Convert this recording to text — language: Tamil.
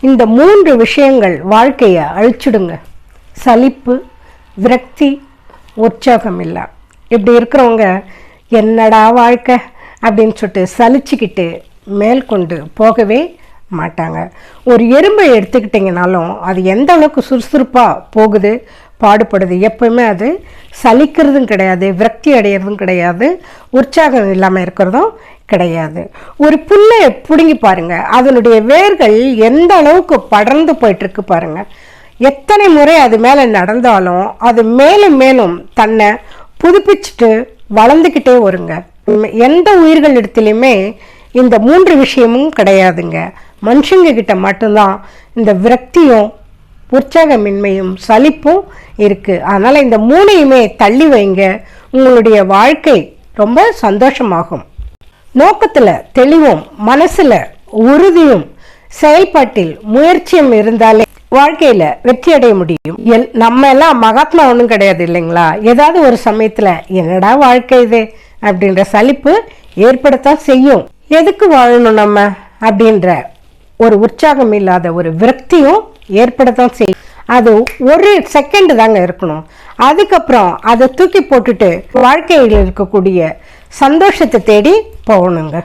இந்த மூன்று விஷயங்கள் வாழ்க்கையை அழிச்சிடுங்க. சலிப்பு விரக்தி உற்சாகம் இல்லை இப்படி இருக்கிறவங்க என்னடா வாழ்க்கை? அப்படின்னு சொல்லிட்டு சலிச்சுக்கிட்டு மேல்கொண்டு போகவே மாட்டாங்க. ஒரு எறும்பை எடுத்துக்கிட்டிங்கனாலும் அது எந்த அளவுக்கு சுறுசுறுப்பாக போகுது பாடுபடுது எப்பவுமே அது சலிக்கிறதும் கிடையாது விரக்தி அடையிறதும் கிடையாது உற்சாகம் இல்லாமல் இருக்கிறதும் கிடையாது. ஒரு புல்லை பிடுங்கி பாருங்க. அதனுடைய வேர்கள் எந்த அளவுக்கு படர்ந்து போயிட்டுருக்கு பாருங்க. எத்தனை முறை அது மேலே நடந்தாலும் அது மேலும் மேலும் தன்னை புதுப்பிச்சுட்டு வளர்ந்துக்கிட்டே வருங்க. எந்த உயிர்கள் இடத்துலையுமே இந்த மூன்று விஷயமும் கிடையாதுங்க. மனுஷங்க கிட்ட மட்டும்தான் இந்த விரக்தியும் உற்சாகமின்மையும் சலிப்பும் இருக்குது அதனால் இந்த மூணையுமே தள்ளி வைங்க. உங்களுடைய வாழ்க்கை ரொம்ப சந்தோஷமாகும். நோக்கத்தில் தெளிவும் மனசில் உறுதியும் செயல்பாட்டில் முயற்சியும் இருந்தாலே வாழ்க்கையில் வெற்றி அடைய முடியும். எல் நம்ம எல்லாம் மகாத்மா ஒன்றும் கிடையாது இல்லைங்களா? ஏதாவது ஒரு சமயத்தில் என்னடா வாழ்க்கை இது? அப்படின்ற சலிப்பு ஏற்படத்தான் செய்யும். எதுக்கு வாழணும் நம்ம? அப்படின்ற ஒரு உற்சாகம் இல்லாத ஒரு விரக்தியும் ஏற்படத்தான் செய்யும். அது ஒரு செகண்ட் தாங்க இருக்கணும். அதுக்கப்புறம் அதை தூக்கி போட்டுட்டு வாழ்க்கையில் இருக்கக்கூடிய சந்தோஷத்தை தேடி போகணுங்க.